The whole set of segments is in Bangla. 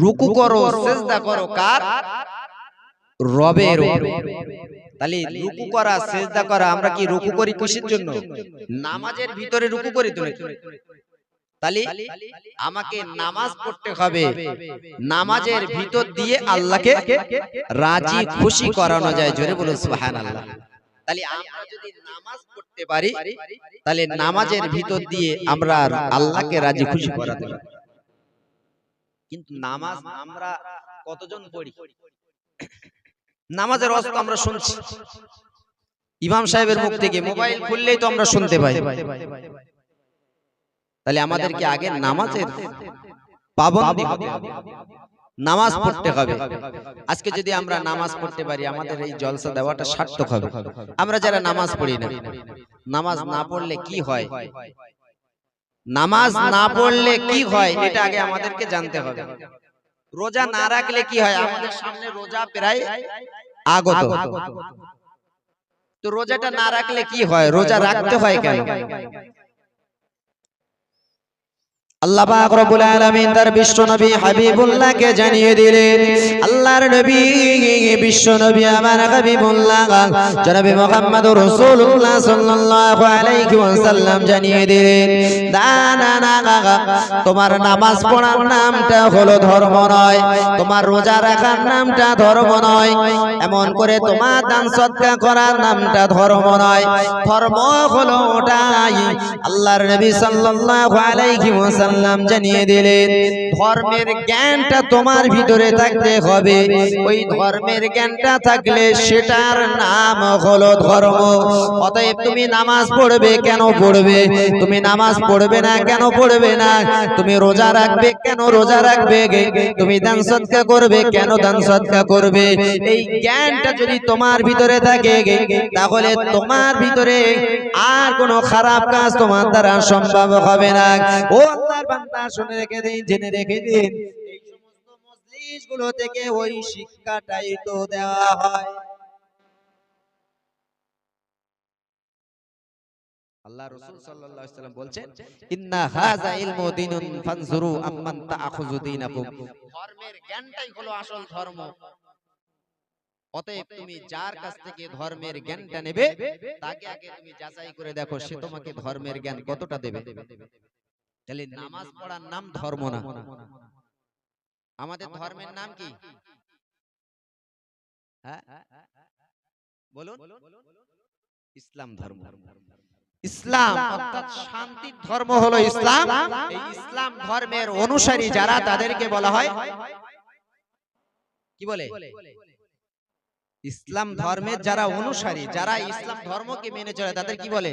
রুকু করো সেজদা করো কার রবের তাহলে রুকু করা সেজদা করা আমরা কি রুকু করি কিসের জন্য? নামাজের ভিতরে রুকু করি তো? তাহলে আমাকে নামাজ পড়তে হবে। নামাজের ভিতর দিয়ে আল্লাহকে রাজি খুশি করানো যায়। জোরে বলুন সুবহানাল্লাহ। তাহলে আমরা যদি নামাজ পড়তে পারি তাহলে নামাজের ভিতর দিয়ে আমরা আল্লাহকে রাজি খুশি করাতে পারি। কিন্তু নামাজ আমরা কতজন পড়ি? নামাজের অস্ত আমরা শুনছি। ইমাম সাহেবের মুখ থেকে মোবাইল খুললেই তো আমরা শুনতে পাই। তাহলে আমাদেরকে আগে নামাজের পাবন্দি হবে। নামাজ পড়তে হবে। আজকে যদি আমরা নামাজ পড়তে পারি আমাদের এই জলসা দেওয়াটা সার্থক হবে। আমরা যারা নামাজ পড়ি না নামাজ না পড়লে কি হয়? নামাজ না পড়লে কি হয়? এটা আগে আমাদেরকে জানতে হবে। রোজা না রাখলে কি হয়? আমাদের সামনে রোজা প্রায় আগত। তো রোজাটা না রাখলে কি হয়? রোজা রাখতে হয় কেন? আল্লাহ পাক রব্বুল আলামিন তার বিশ্ব নবী হাবিবুল্লাহকে জানিয়ে দিলেন। আল্লাহর নবী বিশ্ব নবী আমার হাবিবুল্লাহ। জনাবে মুহাম্মদুর রাসূলুল্লাহ সাল্লাল্লাহু আলাইহি ওয়াসাল্লাম জানিয়ে দিলেন দানা না তোমার নামাজ পড়ার নামটা হলো ধর্ম নয়। তোমার রোজা রাখার নামটা ধর্ম নয়। এমন করে তোমার দান সদকা করার নামটা ধর্ম নয়। ধর্ম হলো ওটাই। আল্লাহর নবী সাল্লাল্লাহু আলাইহি ওয়াসাল্লাম জানিয়ে দিলেন, ধর্মের জ্ঞানটা তোমার ভিতরে থাকতে হবে। ওই ধর্মের জ্ঞানটা থাকলে সেটার নাম হলো ধর্ম। অতএব তুমি নামাজ পড়বে কেন পড়বে? তুমি নামাজ পড়বে না কেন পড়বে না? তুমি রোজা রাখবে কেন রোজা রাখবে? তুমি দান সৎকা করবে কেন দান সৎকা করবে? এই জ্ঞানটা যদি তোমার ভিতরে থাকে, তাহলে তোমার ভিতরে আর কোনো খারাপ কাজ তোমার দ্বারা সম্ভব হবে না। ও আল্লাহর বান্দা শুনে রেখে দিন জেনে রেখে দিন। এই সমস্ত মজলিসগুলো থেকে ওই শিক্ষাটাই তো দেওয়া হয়। আল্লাহ রাসূল সাল্লাল্লাহু আলাইহি বলছেন ইন্না হাযা ইলমু দীনুন ফানজুরু আম্মান তাআখুযু দীনাকুম। ধর্মের জ্ঞানটাই হলো আসল ধর্ম। অতএব তুমি যার কাছ থেকে ধর্মের জ্ঞানটা নেবে তাকে আগে তুমি যাচাই করে দেখো সে তোমাকে ধর্মের জ্ঞান কতটা দেবে। তাহলে নামাজ পড়ার নাম ধর্ম না। আমাদের ধর্মের নাম কি? হ্যাঁ? বলুন। ইসলাম ধর্ম। ইসলাম অর্থাৎ শান্তির ধর্ম হলো ইসলাম। এই ইসলাম ধর্মের অনুসারী যারা তাদেরকে বলা হয় কি বলে? ইসলাম ধর্মের যারা অনুসারী যারা ইসলাম ধর্মকে মেনে চলে তাদের কি বলে?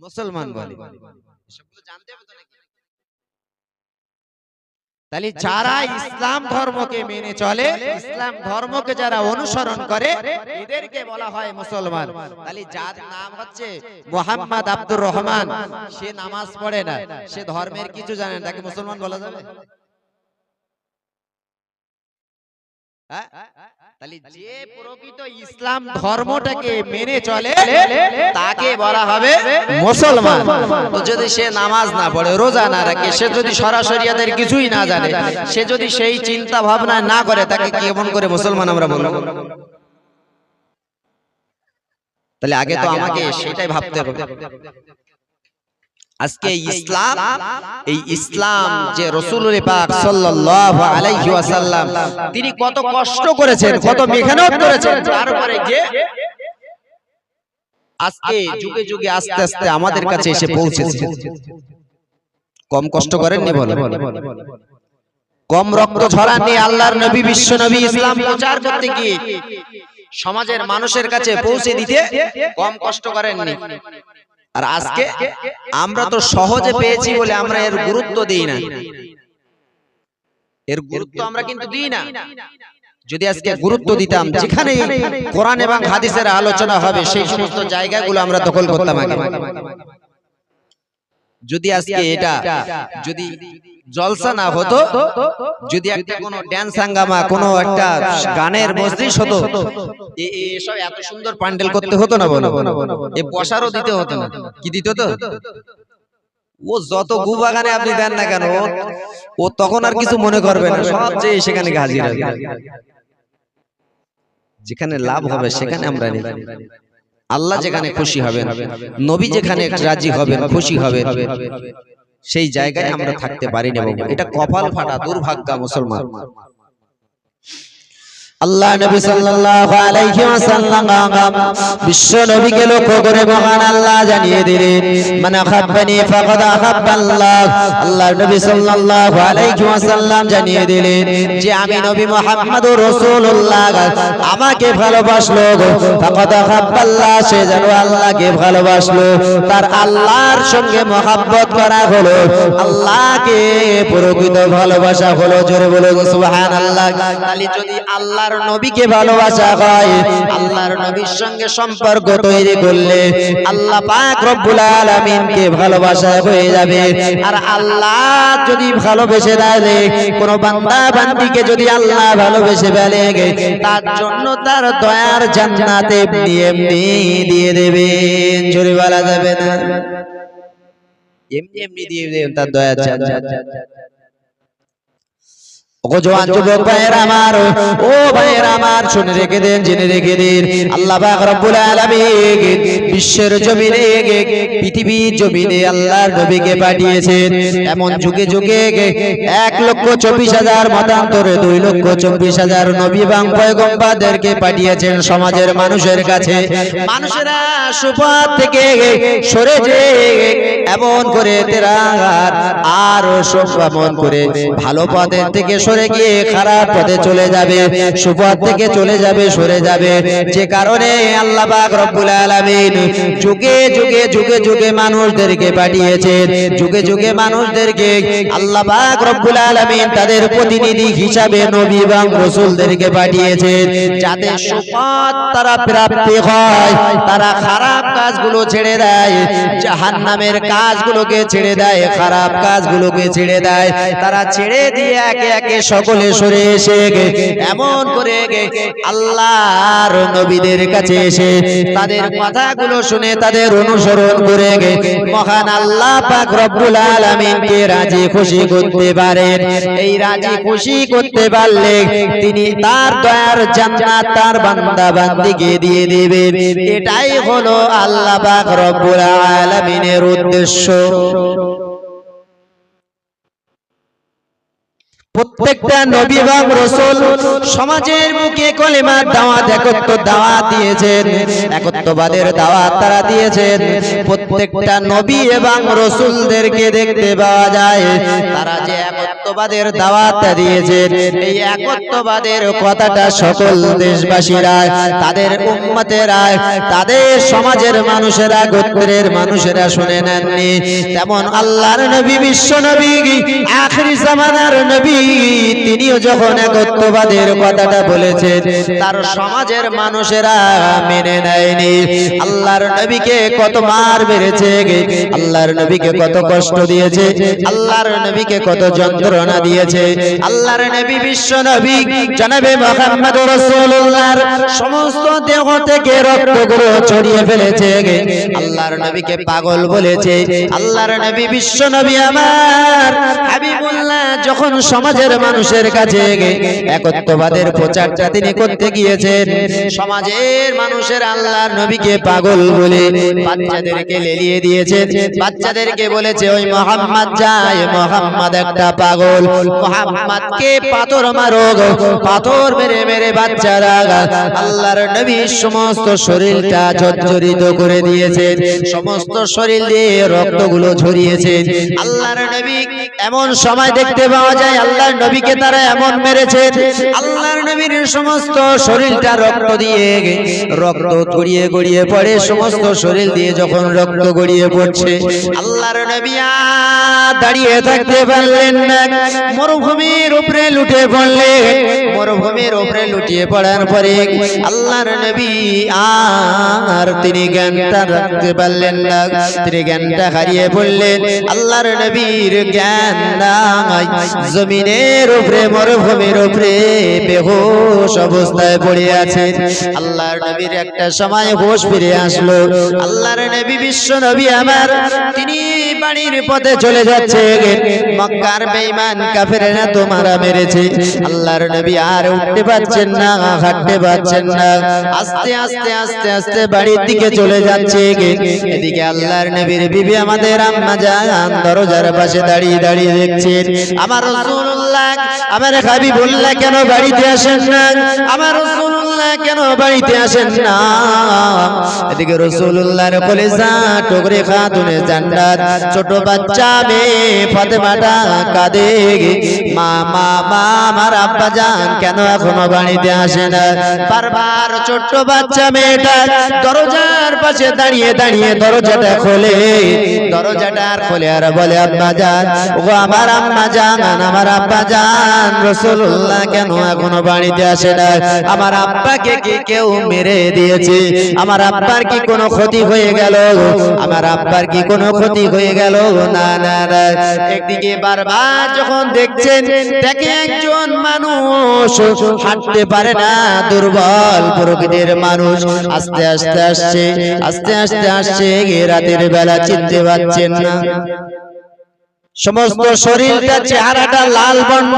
মুসলমান বলে। এসবগুলো জানতে হবে তো নাকি? তাহলে যারা ইসলাম ধর্মকে মেনে চলে ইসলাম ধর্মকে যারা অনুসরণ করে এদেরকে বলা হয় মুসলমান। তাহলে যার নাম হচ্ছে মোহাম্মদ আব্দুর রহমান সে নামাজ পড়ে না সে ধর্মের কিছু জানে না তাকে মুসলমান বলা যাবে হ্যাঁ? তাহলে যে প্রকৃত ইসলাম ধর্মটাকে মেনে চলে তাকে বলা হবে মুসলমান। যদি সে নামাজ না পড়ে রোজা না রাখে সে যদি সরাসরি এদের কিছুই না জানে সে যদি সেই চিন্তা ভাবনা না করে তাকে কেমন করে মুসলমান আমরা বলব? তাহলে আগে তো আমাকে সেটাই ভাবতে হবে। আজকে ইসলাম এই ইসলাম যে রসুল পাক সাল্লাল্লাহু আলাইহি ওয়াসাল্লাম তিনি কত কষ্ট করেছেন কত মেহনত করেছেন। তারপরে যে আজকে যুগে যুগে আস্তে আস্তে আমাদের কাছে এসে পৌঁছেছে। কম কষ্ট করেননি বলো? কম রক্ত ঝরাননি আল্লাহর নবী বিশ্ব নবী ইসলাম প্রচার করতে গিয়ে সমাজের মানুষের কাছে পৌঁছে দিতে কম কষ্ট করেননি। আর আজকে আমরা তো সহজে পেয়েছি বলে আমরা এর গুরুত্ব দিই না। এর গুরুত্ব আমরা কিন্তু দিই না। যদি আজকে গুরুত্ব দিতাম যেখানে কোরআন এবং হাদিসের আলোচনা হবে সেই সমস্ত জায়গাগুলো আমরা দখল করতাম আগে। যদি আজকে এটা যদি জলসা না হতো যদি একটা কোনো ড্যান্স হাঙ্গামা কোনো একটা গানের মজলিস হতো এসব এত সুন্দর প্যান্ডেল করতে হতো না বলো। এ বসারও দিতে হতো না। কি দিত তো ও যত গু বাগানে আপনি দেন না কেন ও- তখন আর কিছু মনে করবে না। সব যে সেখানে হাজির হবে। যেখানে লাভ হবে সেখানে আমরা নেব আল্লাহ যেখানে খুশি হবেন নবী যেখানে রাজি হবেন খুশি হবেন। সেই জায়গায় আমরা থাকতে পারি না এটা কপাল ফাটা দুর্ভাগ্য মুসলমান। আল্লাহ নবী সাল্লাল্লাহু আলাইহি ওয়াসাল্লাম বিশ্ব নবীকে লক্ষ্য করে মহান আল্লাহ জানিয়ে দিলেন, মান আহাব্বানি ফাকাদ আহাব্বাল্লাহ। আল্লাহ নবী সাল্লাল্লাহু আলাইহি ওয়াসাল্লাম জানিয়ে দিলেন যে, আমি নবী মুহাম্মদুর রাসূলুল্লাহ, আমাকে ভালোবাসলো ফাকাদ আহাব্বাল্লাহ, সে যেন আল্লাহকে ভালোবাসলো। তার আল্লাহর সঙ্গে মহাব্বত করা হলো। আল্লাহকে প্রকৃত ভালোবাসা হলো। জোরে বলো সুবহানাল্লাহ। তাহলে যদি আল্লাহর নবীকে ভালোবাসা হয়। আল্লাহর নবীর সঙ্গে সম্পর্ক তৈরি করলে আল্লাহ পাক রব্বুল আলামিনকে ভালোবাসা হয়ে যাবে। আর আল্লাহ যদি ভালোবেসে দেয় কোন বান্দা বান্দিকে যদি আল্লাহ ভালোবেসে ফেলে তার জন্য তার দয়ার জান্নাতে এমনি এমনি দিয়ে দেবেন জোরে বলা যাবে না? এমনি এমনি দিয়ে দেবেন তার দয়ার জান্নাত। ও যুবক ভাইয়ের আমার ও ভাইয়ের আমার শুনে রেখে দেন জেনে রেখে দিন। আল্লাহ রব্বুল আলামিন বিশ্বের জমিনে পৃথিবীর জমিনে আল্লাহর নবীকে পাঠিয়েছেন। এমন যুগে যুগে এক লক্ষ চব্বিশ হাজার মতান্তরে দুই লক্ষ চব্বিশ হাজার নবী এবং পাঠিয়েছেন সমাজের মানুষের কাছে। মানুষেরা সুপথ থেকে সরে যে এমন করে তেরা আর এমন করে ভালো পথের থেকে সরে গিয়ে খারাপ পথে চলে যাবে, সুপথ থেকে চলে যাবে, সরে যাবে। যে কারণে আল্লাহ পাক রব্বুল আলামিন যুগে যুগে যুগে যুগে মানুষদেরকে পাঠিয়েছেন। যুগে যুগে মানুষদেরকে আল্লাহ পাক রব্বুল আলামিন তাদের প্রতিনিধি হিসাবে নবী এবং রাসূলদেরকে পাঠিয়েছেন। যাতে সুপথ তারা প্রাপ্তি হয়, তারা খারাপ কাজগুলো ছেড়ে দেয়, জাহান্নামের কাজগুলোকে ছেড়ে দেয়, খারাপ কাজগুলোকে ছেড়ে দেয়। তারা ছেড়ে দিয়ে একে একে সকলে সরে এসে এমন করে আল্লাহর নবীদের কাছে এসে তাদের কথাগুলো শুনে তাদের অনুসরণ করে মহান আল্লাহ পাক রব্বুল আলামিনকে রাজি খুশি করতে পারেন। এই রাজি খুশি করতে পারলে তিনি তার দয়ার জান্নাত তার বান্দা বান্দিকে দিয়ে দেবেন এটাই হলো আল্লাহ পাক রব্বুল আলামিনের উদ্দেশ্য। প্রত্যেকটা নবী এবং রসুল সমাজের মুখে কলেমার দাওয়াত, একত্র দাওয়াত দিয়েছেন একত্ববাদের দাওয়াত তারা দিয়েছেন। প্রত্যেকটা নবী এবং রসুলদেরকে দেখতে পাওয়া যায়, তারা যে একত্ববাদের দাওয়াত দিয়েছেন, এই একত্ববাদের কথাটা সকল দেশবাসীরা, তাদের উম্মতেরা, তাদের সমাজের মানুষেরা, গোত্রের মানুষেরা শুনে নেননি। তেমন আল্লাহর নবী, বিশ্ব নবী, আখরি জামানার নবী তিনিও যখন একত্ববাদের কথাটা বলেছেন, তার সমাজের মানুষেরা মেনে নেয়নি। আল্লাহর নবীকে কত মার মেরেছে, আল্লাহর নবীকে কত কষ্ট দিয়েছে, আল্লাহর নবীকে কত যন্ত্রণা দিয়েছে। আল্লাহর নবী বিশ্ব নবী, জনাবে মুহাম্মদ রাসূলুল্লাহর সমস্ত দেহ থেকে রক্তগুলো ছড়িয়ে ফেলেছে। আল্লাহর নবীকে পাগল বলেছে, আল্লাহর নবী বিশ্ব নবী আমার হাবিবুল্লাহ যখন সমাজের মানুষের কাছে একত্ববাদের প্রচারটা তিনি করতে গিয়েছেন। সমাজের মানুষের আল্লাহর নবীকে পাগল বলে বাচ্চাদেরকে লেলিয়ে দিয়েছেন। বাচ্চাদেরকে বলেছে, ওই মোহাম্মদ যায় মোহাম্মদ একটা পাগল। মোহাম্মদকে পাথর মারো পাথর মেরে মেরে বাচ্চারা আল্লাহর নবীর সমস্ত শরীরটা জর্জরিত করে দিয়েছেন। সমস্ত শরীর দিয়ে রক্তগুলো ঝরিয়েছেন। আল্লাহর নবী এমন সময় দেখতে পাওয়া যায়, আল্লাহ আল্লাহর নবীকে তারা এমন মেরেছে, আল্লাহর নবীর সমস্ত শরীরটা রক্ত দিয়ে রক্ত গড়িয়ে গড়িয়ে পড়ে, সমস্ত শরীর দিয়ে যখন রক্ত গড়িয়ে পড়ছে, আল্লাহর নবী দাঁড়িয়ে থাকতে পারলেন না। মরুভূমির উপরে লুটে পড়লেন মরুভূমির উপরে লুটিয়ে পড়ার পরে আল্লাহর নবী আর তিনি জ্ঞানটা রাখতে পারলেন না। তিনি জ্ঞানটা হারিয়ে পড়লেন। আল্লাহর নবীর জ্ঞান নাই জমিনের উপরে, মরুভূমির উপরে বেহুশ অবস্থায় পড়ে আছে। আল্লাহর নবীর একটা সময় হোশ ফিরে আসলো। আল্লাহর নবী, বিশ্ব নবী আমার, তিনি বাড়ির পথে চলে যাচ্ছে। মক্কার বেঈমান কাফেরেরা তো মারা মেরেছে। আল্লাহর নবী আর উঠতে পারছেন না, হাঁটতে পারছেন না। আস্তে আস্তে আস্তে আস্তে বাড়ির দিকে চলে যাচ্ছে। এদিকে আল্লাহর নবীর বিবি আমাদের আম্মা জান দরজার পাশে দাঁড়িয়ে দাঁড়িয়ে দেখছেন আমার রাসূলুল্লাহ কেন বাড়িতে আসেন না? আমার কেন বাড়িতে আসেন না? এদিকে খাতুনে ছোট বাচ্চা মেয়ে ফাতেমাটা কাঁদে। মা মা মা, আমার আব্বা জান কেন এখনও বাড়িতে আসে না? বারবার ছোট্ট বাচ্চা মেয়েটা দরজার পাশে দাঁড়িয়ে দাঁড়িয়ে দরজাটা খোলে। দরজাটা আর খোলে আর বলে, আব্বা জান ও আমার আম্মা জান আমার আব্বা জান রসুল্লাহ কেন এখনও বাড়িতে আসে না আমার আব্বাকে কি কেউ মেরে দিয়েছে? আমার আব্বার কি কোনো ক্ষতি হয়ে গেল? আমার আব্বার কি কোনো ক্ষতি হয়ে গেল? না না না। একদিকে বারবার যখন দেখছেন, দেখে একজন মানুষ হাঁটতে পারে না, দুর্বল প্রকৃতির মানুষ। আস্তে আস্তে আসছে, আস্তে আস্তে আসছে, রাতের বেলা চিনতে পারছেন না। সমস্ত শরীরটা চেহারাটা লাল বর্ণ।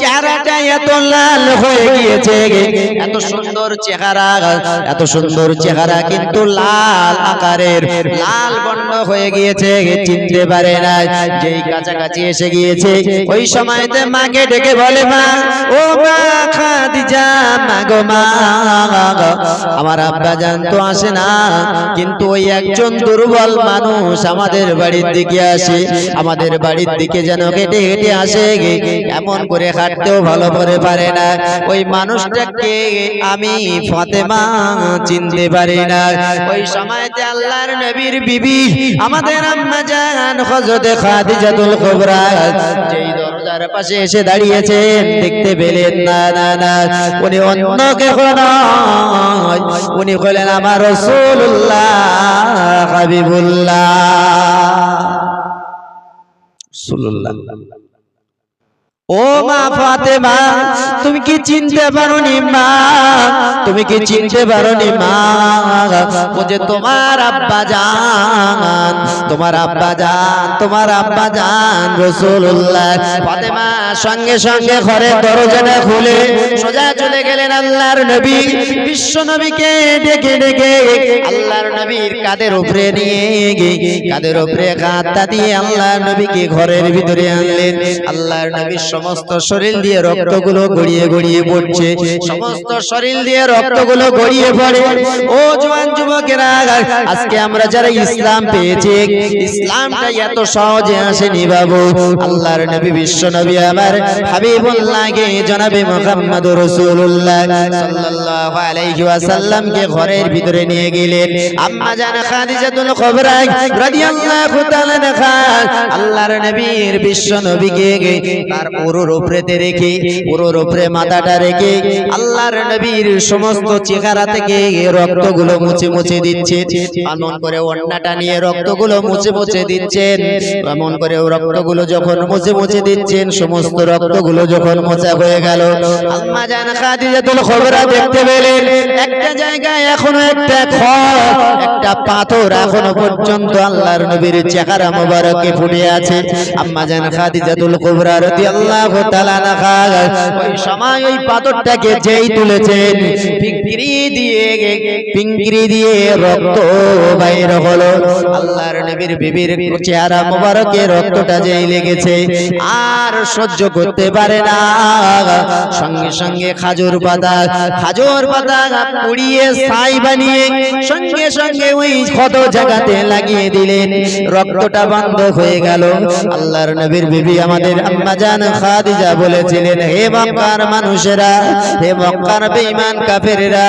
চেহারাটা এত লাল হয়ে গিয়েছে। এত সুন্দর চেহারা এত সুন্দর চেহারা কিন্তু লাল আকারের। লাল বর্ণ হয়ে গিয়েছে চিনতে পারে না। যেই কাছাকাছি এসে গিয়েছে ওই সময়তে মাকে ডেকে বলে মা ও মা খাদিজা মা গো মা। আমার আব্বা জান তো আসে না কিন্তু ওই একজন দুর্বল মানুষ আমাদের বাড়ির দিকে আসে। আমাদের বাড়ির দিকে যেন হেঁটে হেঁটে আসে এমন করে হাঁটতেও ভালো করে পারে না। ওই মানুষটাকে আমি ফাতেমা চিনতে পারি না। ওই সময়তে আল্লাহর নবীর বিবি আমাদের আম্মা জান হযরতে খাদিজাতুল কুবরা যেই দরজার পাশে এসে দাঁড়িয়েছেন দেখতে পেলেন না না না। উনি অন্য কেহ নয়। উনি হলেন আমার রাসূলুল্লাহ হাবিবুল্লাহ। রাসূলুল্লাহ। ও মা ফাতেমা, তুমি কি চিনতে পারোনি মা? তুমি কি চিনতে পারোনি মা? ও যে তোমার আব্বা জান, তোমার আব্বা জান, তোমার আব্বা জান রাসূলুল্লাহ। ফাতেমা সঙ্গে সঙ্গে ঘরে দরজাটা খুলে সোজা চলে গেলেন আল্লাহর নবী। বিশ্ব নবীকে ডেকে ডেকে আল্লাহর নবীর কাদের উপরে নিয়ে গিয়ে কাদের উপরে কাঁদটা দিয়ে আল্লাহর নবীকে ঘরের ভিতরে আনলেন। আল্লাহর নবীর সমস্ত শরীর দিয়ে রক্তগুলো গড়িয়ে গড়িয়ে পড়ছে। সমস্ত শরীর দিয়ে রক্তগুলো গড়িয়ে পড়ে। ও জওয়ান যুবকেরা, আজকে আমরা যারা ইসলাম পেয়েছি, ইসলামটা এত সহজে আসেনি বাবু। আল্লাহর নবী, বিশ্ব নবী আমার হাবিবুল্লাহকে, জনাবে মুহাম্মদ রাসূলুল্লাহ সাল্লাল্লাহু আলাইহি ওয়াসাল্লামকে ঘরের ভিতরে নিয়ে গেলেন। আম্মা জান খাদিজাতুল কুবরা রাদিয়াল্লাহু তাআলা আল্লাহর নবীর বিশ্ব নবীকে, তার পুরোর উপরেতে রেখে পুরোর উপরে মাথাটা রেখে আল্লাহর নবীর সমস্ত চেহারা থেকে রক্তগুলো মুছে মুছে দিচ্ছে এমন করে অন্যটা নিয়ে রক্তগুলো মুছে মুছে দিচ্ছেন। এমন করে রক্তগুলো যখন মুছে মুছে দিচ্ছেন, সমস্ত রক্তগুলো যখন মোছা হয়ে গেল আম্মা জান খাদিজাতুল কুবরা দেখতে পেলেন, একটা জায়গায় এখনও একটা একটা পাথর এখনও পর্যন্ত আল্লাহর নবীর চেহারা মোবারকে ফুটে আছে। আম্মা জান খাদিজাতুল কুবরা রাদিয়াল্লাহু তাআলা আনহা ওই সময় ওই পাথরটাকে যেই তুলেছেন পিঙ্গিরি দিয়ে পিঙ্গিরি দিয়ে রক্ত বাইর হলো। আল্লাহর নবীর বিবির চেহারা রক্তটা যেই লেগেছে, আর সহ্য করতে পারে না। সঙ্গে সঙ্গে খাজুর পাতা খাজুর পাতা পুড়িয়ে ছাই বানিয়ে সঙ্গে সঙ্গে ওই ক্ষত জায়গাতে লাগিয়ে দিলেন। রক্তটা বন্ধ হয়ে গেল। আল্লাহর নবীর বিবি আমাদের আম্মা জান খাদিজা বলেছিলেন, হে মক্কার মানুষেরা, হে মক্কার বেঈমান কাফেরেরা,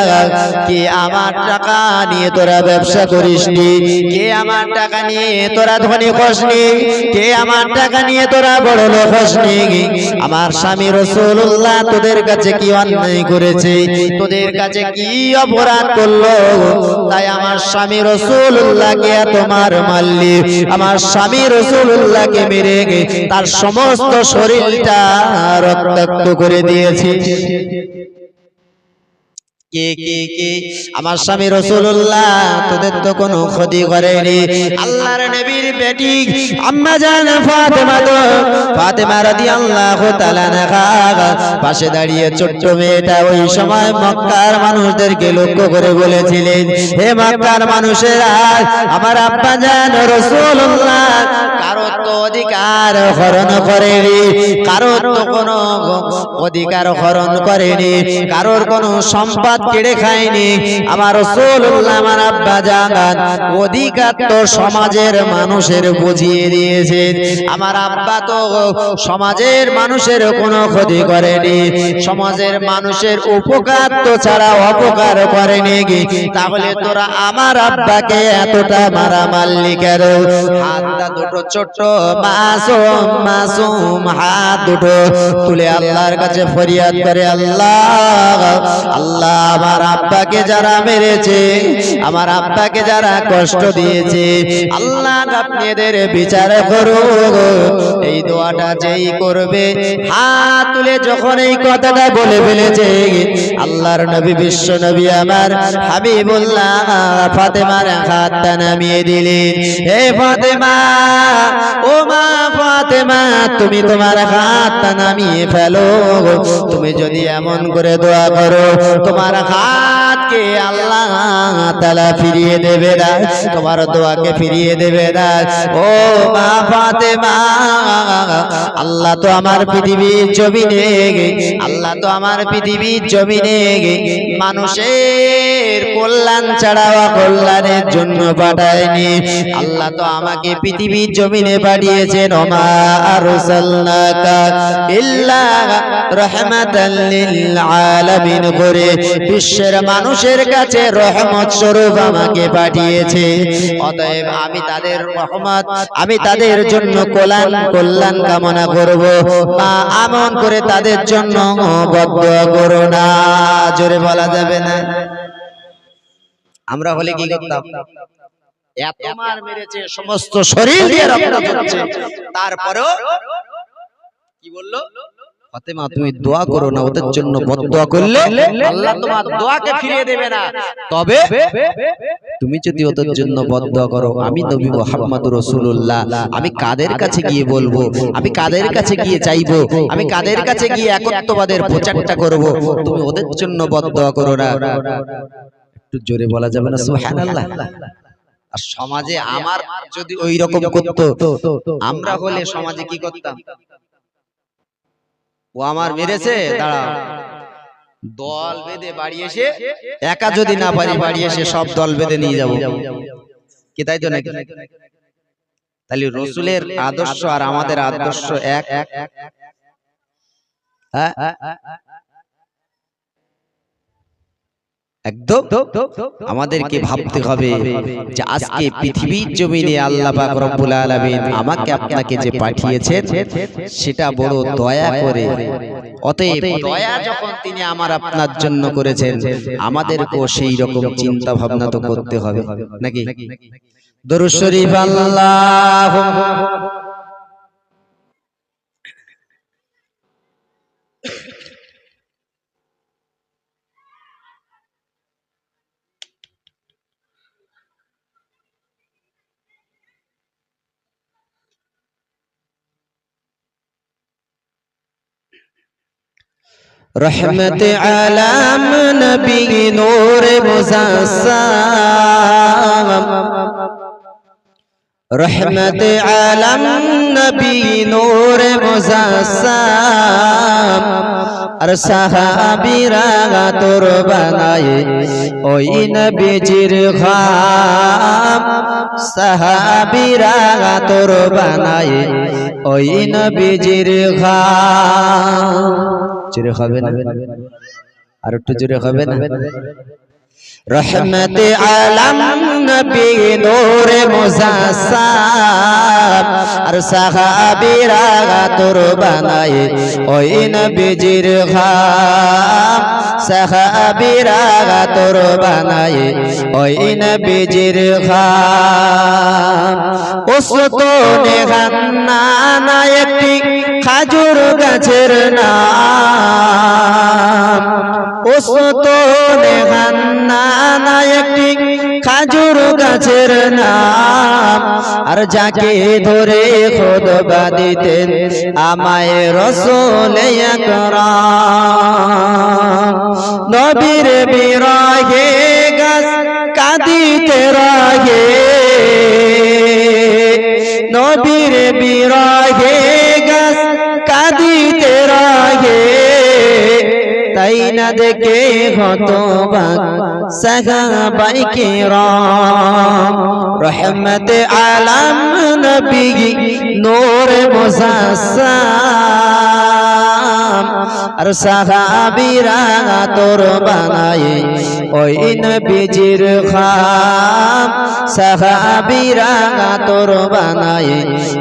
কি আমার টাকা নিয়ে তোরা ব্যবসা করিসনি? কে আমার টাকা নিয়ে তোরা ধনী খসনি কে আমার টাকা নিয়ে তোরা বড় লোক খসনি আমার স্বামী রসুল্লাহ তোদের কাছে কি অন্যায় করেছে? তোদের কাছে কি অপরাধ করল? তাই আমার স্বামী রসুল্লাহকে তোমার মাল্লি আমার স্বামী রসুল্লাহকে মেরে তার সমস্ত শরীরটা রক্তাক্ত করে দিয়েছে কে কে কে? আমার স্বামী রসুল্লাহ তোদের তো কোনো ক্ষতি করেনি। আল্লাহর নবীর বেটি আম্মা জান ফাতেমা তো ফাতেমা রাদিয়াল্লাহু তাআলা নাহা পাশে দাঁড়িয়ে ছোট্ট মেয়েটা ওই সময় মক্কার মানুষদেরকে লক্ষ্য করে বলেছিলেন হে মক্কার মানুষেরা আমার আব্বা জান রসুল্লাহ কারও তো অধিকার হরণ করেনি কারোর তো কোনো অধিকার হরণ করেনি কারোর কোনো সম্পদ কেড়ে খায়নি। আমার আমার আব্বা জাগান অধিকার তো সমাজের মানুষের বুঝিয়ে দিয়েছেন। আমার আব্বা তো সমাজের মানুষের কোনো ক্ষতি করেনি। সমাজের মানুষের উপকার তো ছাড়া অপকার করেনি তাহলে তোরা আমার আব্বাকে এতটা মারা মারলি কেন? হাতটা দুটো ছোট্ট, মাসুম মাসুম, হাত দুটো তুলে আল্লাহর কাছে ফরিয়াদ করে, আল্লাহ আল্লাহ আমার আব্বাকে যারা মেরেছে, আমার আব্বাকে যারা কষ্ট দিয়েছে, আল্লাহ আপনি এদের বিচার করো এই দোয়াটা যেই করবে, হাত তুলে যখন এই কথাটা বলে ফেলেছে, আল্লাহর নবী, বিশ্ব নবী আমার হাবিবুল্লাহ ফাতেমার হাতটা নামিয়ে দিলেন। হে ফাতেমা, ও মা ফাতেমা, তুমি তোমার হাতটা নামিয়ে ফেলো। তুমি যদি এমন করে দোয়া করো, তোমার আল্লাহ তালা ফিরিয়ে দেবে না, তোমার দোয়াকে ফিরিয়ে দেবে না। ও মা আল্লাহ তো আমার পৃথিবীর জমিনে, আল্লাহ তো আমার পৃথিবীর জমিনে, মানুষের কল্যাণ ছাড়া কল্যাণের জন্য পাঠায়নি। আল্লাহ তো আমাকে পৃথিবীর জমিনে পাঠিয়েছেন, ওমা করে। বিশ্বের মানুষের কাছে রহমত স্বরূপ আমাকে পাঠিয়েছে। অতএব আমি তাদের রহমত, আমি তাদের জন্য কল্যাণ কল্যাণ কামনা করব। মা, আমন করে তাদের জন্য বদয়া করো না। জোরে বলা যাবে না। আমরা হলে কি করতাম? এত মার মেরেছে, সমস্ত শরীর দিয়ে রক্ত তারপরেও কি বলল? ফাতেমা তুমি দোয়া করো না ওদের জন্য বদদোয়া করলে আল্লাহ তোমার দোয়াকে ফিরিয়ে দেবে না। তবে তুমি যদি ওদের জন্য বদদোয়া করো আমি নবী মুহাম্মদ রাসূলুল্লাহ। আমি কাদের কাছে গিয়ে বলব? আমি কাদের কাছে গিয়ে চাইব আমি কাদের কাছে গিয়ে একত্ববাদের প্রচারটা করব? তুমি ওদের জন্য বদদোয়া করো না। একটু জোরে বলা যাবে না? সুবহানাল্লাহ। আর সমাজে আমার যদি ওই রকম করতো আমরা হলে সমাজে কি করতাম ও আমার মেরেছে দাঁড়া দল বেঁধে বাড়ি এসে একা যদি না পারি বাড়ি এসে সব দল বেঁধে নিয়ে যাব। কি তাই তো নাকি? তাহলে রসুলের আদর্শ আর আমাদের আদর্শ এক। হ্যাঁ? একদম আমাদেরকে ভাবতে হবে যে আজকে পৃথিবীর জমিনে আল্লাহ পাক রব্বুল আলামিন আমাকে আপনাকে যে পাঠিয়েছেন সেটা বড় দয়া করে। অতএব দয়া যখন তিনি আমার আপনার জন্য করেছেন আমাদেরকেও সেই রকম চিন্তা ভাবনা তো করতে হবে। নাকি? দরুদ শরীফ আল্লাহ রহমত আলাম নবী নূর মুজাসসাম রহমত আলম নবী নূর মুজাসসাম আর সাহাবীরা তোর বানায় ওই নবীজির খাম সাহাবীরা তোর বানায় ওই নবীজির খাম জোরে হবে না? আর একটু জোরে হবে না। রহমত আলম নবী নূর মুজাসসাম আর সাহাবীরা তোর বানায় ওই নবীজির খাম সাহাবীরা তোর বানায় ওই নবীজির খাম ওসতো নেহান্না না একটি খাজুর গাছের নাম। না একটি খাজুর গাছের নাম। আর যাকে ধরে খোদবা দিতেন আমায় রসুল নবীর বিরহে গাছ কাঁদিতে রাগে কতবার সাহাবাই কিরাম রহমত আলম নবী নূর মুসাসাম আর সাহাবীরা তোর বানায় ওই নবীজির খাম সাহাবীরা তোর বানায়,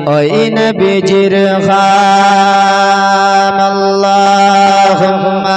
ওই নবীজির খাম, আল্লাহুম্মা